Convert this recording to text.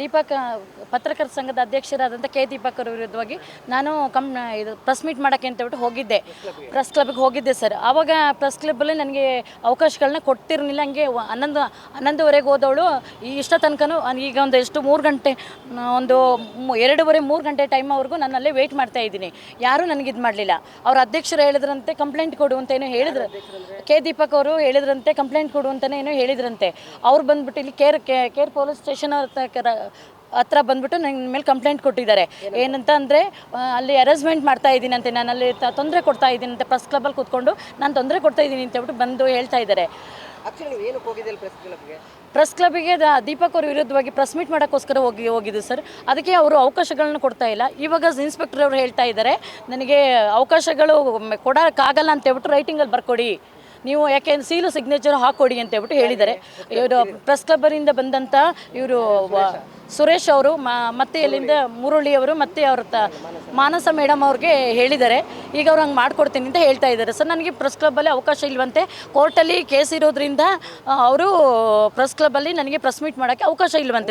ದೀಪಕ್, ಪತ್ರಕರ್ತ ಸಂಘದ ಅಧ್ಯಕ್ಷರಾದಂಥ ಕೆ ದೀಪಕ್ ಅವರ ವಿರುದ್ಧವಾಗಿ ನಾನು ಕಮ್, ಇದು ಪ್ರೆಸ್ ಮೀಟ್ ಮಾಡೋಕ್ಕೆ ಅಂತ ಹೇಳ್ಬಿಟ್ಟು ಹೋಗಿದ್ದೆ. ಪ್ರೆಸ್ ಕ್ಲಬ್ಗೆ ಹೋಗಿದ್ದೆ ಸರ್ ಆವಾಗ ಪ್ರೆಸ್ ಕ್ಲಬ್ಬಲ್ಲಿ ನನಗೆ ಅವಕಾಶಗಳನ್ನ ಕೊಡ್ತಿರಲಿಲ್ಲ. ಹಂಗೆ ಹನ್ನೊಂದು, ಹನ್ನೊಂದುವರೆಗೆ ಹೋದವಳು. ಇಷ್ಟ ತನಕನೂ ಈಗ ಒಂದು ಎಷ್ಟು ಮೂರು ಗಂಟೆ ಒಂದು ಎರಡೂವರೆ, ಮೂರು ಗಂಟೆ ಟೈಮ್ವರೆಗೂ ನಾನು ಅಲ್ಲೇ ವೆಯ್ಟ್ ಮಾಡ್ತಾ ಇದ್ದೀನಿ. ಯಾರೂ ನನಗೆ ಇದು ಮಾಡಲಿಲ್ಲ. ಅವ್ರ ಅಧ್ಯಕ್ಷರು ಹೇಳಿದ್ರಂತೆ ಕಂಪ್ಲೇಂಟ್ ಕೊಡು ಅಂತ ಏನೋ ಹೇಳಿದ್ರು. ಕೆ ದೀಪಕ್ ಅವರು ಹೇಳಿದ್ರಂತೆ ಕಂಪ್ಲೇಂಟ್ ಕೊಡು ಅಂತಲೇ ಏನೋ ಹೇಳಿದ್ರಂತೆ. ಅವ್ರು ಬಂದ್ಬಿಟ್ಟು ಇಲ್ಲಿ ಕೇರ್ ಕೇರ್ ಪೊಲೀಸ್ ಸ್ಟೇಷನ್ ಹತ್ರ ಬಂದ್ಬಿಟ್ಟು ನನ್ನ ಮೇಲೆ ಕಂಪ್ಲೇಂಟ್ ಕೊಟ್ಟಿದ್ದಾರೆ. ಏನಂತ ಅಂದರೆ ಅಲ್ಲಿ ಅರೇಂಜ್ಮೆಂಟ್ ಮಾಡ್ತಾ ಇದ್ದೀನಿ ಅಂತೆ ನಾನು ಅಲ್ಲಿ ತೊಂದರೆ ಕೊಡ್ತಾ ಇದ್ದೀನಿ ಅಂತ ಪ್ರೆಸ್ ಕ್ಲಬ್ಬಲ್ಲಿ ಕೂತ್ಕೊಂಡು ನಾನು ತೊಂದರೆ ಕೊಡ್ತಾ ಇದ್ದೀನಿ ಅಂತ ಹೇಳ್ಬಿಟ್ಟು ಬಂದು ಹೇಳ್ತಾ ಇದ್ದಾರೆ. ಪ್ರೆಸ್ ಕ್ಲಬ್ಗೆ ದೀಪಕ್ ಅವ್ರ ವಿರುದ್ಧವಾಗಿ ಪ್ರೆಸ್ ಮೀಟ್ ಮಾಡೋಕ್ಕೋಸ್ಕರ ಹೋಗಿ ಹೋಗಿದ್ದು ಸರ್ ಅದಕ್ಕೆ ಅವರು ಅವಕಾಶಗಳನ್ನ ಕೊಡ್ತಾ ಇಲ್ಲ. ಇವಾಗ ಇನ್ಸ್ಪೆಕ್ಟರ್ ಅವರು ಹೇಳ್ತಾ ಇದ್ದಾರೆ ನನಗೆ ಅವಕಾಶಗಳು ಕೊಡೋಕ್ಕಾಗಲ್ಲ ಅಂತ ಹೇಳ್ಬಿಟ್ಟು ರೈಟಿಂಗಲ್ಲಿ ಬರ್ಕೊಡಿ. ನೀವು ಯಾಕೆ ಸೀಲು ಸಿಗ್ನೇಚರ್ ಹಾಕೊಡಿ ಅಂತ ಹೇಳ್ಬಿಟ್ಟು ಹೇಳಿದ್ದಾರೆ. ಇವರು ಪ್ರೆಸ್ ಕ್ಲಬ್ಬರಿಂದ ಬಂದಂಥ ಇವರು ಸುರೇಶ್ ಅವರು ಮತ್ತೆ ಇಲ್ಲಿಂದ ಮುರುಳಿ ಅವರು, ಮತ್ತೆ ಅವ್ರ ಮಾನಸ ಮೇಡಮ್ ಅವ್ರಿಗೆ ಹೇಳಿದ್ದಾರೆ. ಈಗ ಅವ್ರು ಹಂಗೆ ಮಾಡ್ಕೊಡ್ತೀನಿ ಅಂತ ಹೇಳ್ತಾ ಇದ್ದಾರೆ. ಸರ್, ನನಗೆ ಪ್ರೆಸ್ ಕ್ಲಬ್ಬಲ್ಲಿ ಅವಕಾಶ ಇಲ್ವಂತೆ. ಕೋರ್ಟಲ್ಲಿ ಕೇಸ್ ಇರೋದ್ರಿಂದ ಅವರು ಪ್ರೆಸ್ ಕ್ಲಬ್ಬಲ್ಲಿ ನನಗೆ ಪ್ರೆಸ್ ಮೀಟ್ ಮಾಡೋಕ್ಕೆ ಅವಕಾಶ ಇಲ್ವಂತೆ.